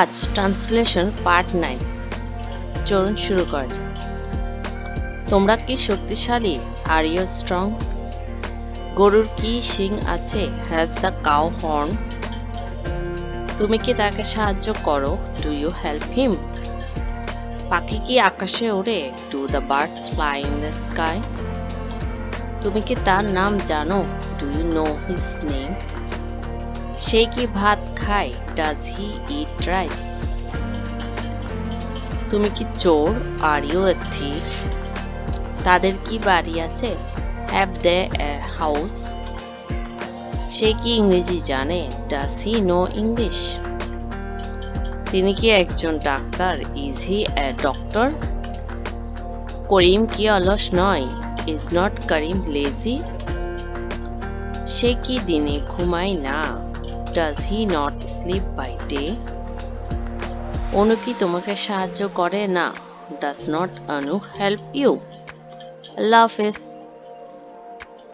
আজ translation part nine. চলুন শুরু করা যাক। তোমরা কি শক্তিশালী? আর ইউ স্ট্রং গরুর কি শিং আছে? হ্যাজ দ্য কাউ হর্ন তুমি কি তাকে সাহায্য করো? ডু ইউ হেল্প হিম পাখি কি আকাশে ওড়ে? Do the birds fly in the sky তুমি কি তার নাম জানো? Do you know his name সে কি ভাত খায়? ডাজ হি ইট রাইস তুমি কি চোর? আর ইউ এ তাদের কি বাড়ি আছে? হ্যাভ দে হাউস সে কি ইংরেজি জানে? ডাজ হি নো ইংলিশ তিনি কি একজন doctor? Is he a doctor Karim কি অলস নয়? ইজ নট করিম লেজি সে কি দিনে ঘুমায় না? Does he not sleep by day Anu কি তোমাকে সাহায্য করে না does not Anu help you আল্লাহ হাফেজ